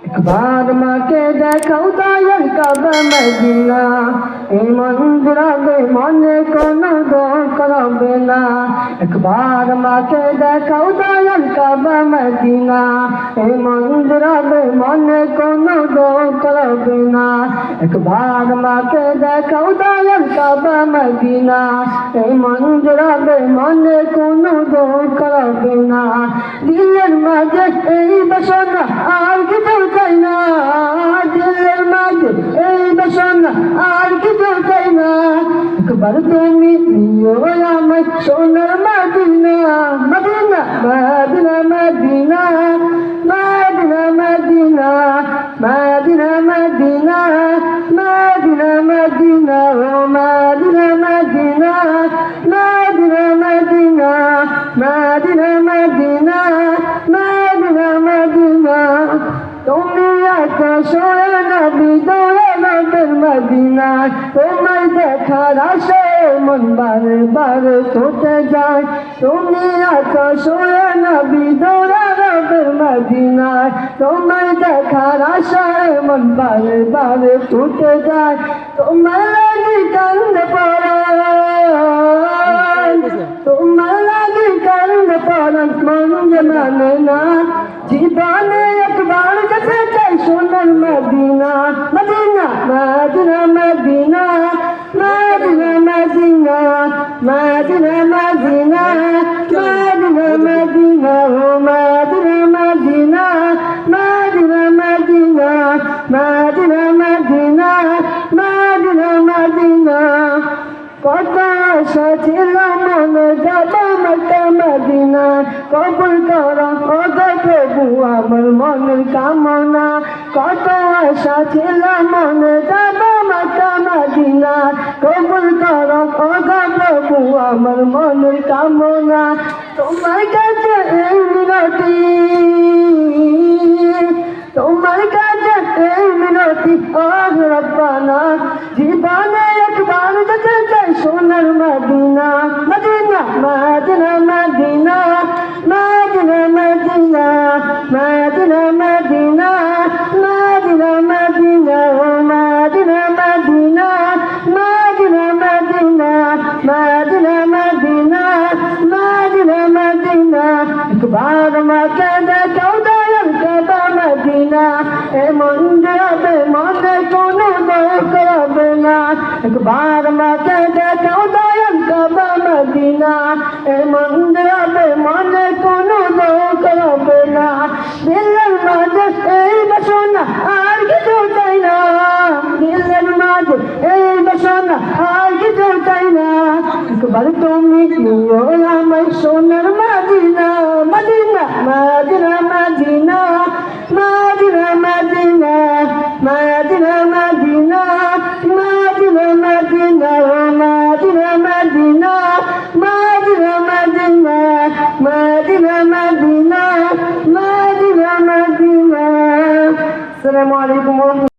একবার মাকে দেখাও দয়াল কাবা মদিনা এই মন্দিরাবে মনে কোনো হবে না একবার মাকে দেখাও দয়াল কাবা মদিনা এই মন্দিরাবে মনে কোনো হবে না একবার মাকে দেখাও দয়াল কাবা মদিনা এই মন্দিরাবে মনে কোনো হবে না দিলের মাঝে এই বাসনা একবার তুমি নিও আমায় সোনার মাদিনা মাদিনা মাদিনা মাদিনা মাদিনা মাদিনা মাদিনা মাদিনা মাদিনা মাদিনা ও মাদিনা মাদিনা মাদিনা মাদিনা মাদিনা মাদিনা মাদিনা মাদিনা তুমি আকাশ নবী দয়ানবের মদিনা তোমায় দেখার আশায় মন বারে বারে ছুটে যায়। তুমি আকাশ নবী দয়ানবের মদিনা তোমায় দেখার আশায় মন বারে বারে ছুটে যায়। তোমার লাগি কান্দে পড়ায় তোমার লাগি কান্দে পড়ান, মন যে মানে না। জীবনে একবার যেতে চাই সোনার মদিনা মদিনা ছিল মনে মক্কা মদিনা। কবুল কর ওগ প্রভু, আমার মনের কামনা। কত আশা ছিল মনে মক্কা মদিনা। কবুল কর ওগ প্রভু, আমার মনের কামনা। তোমার কাছে এই মিনতি, তোমার কাছে এই মিনতি। ও জীবনে এমন যাবে মনে কোনো দোষ না। একবার মাকে আসসালামু আলাইকুম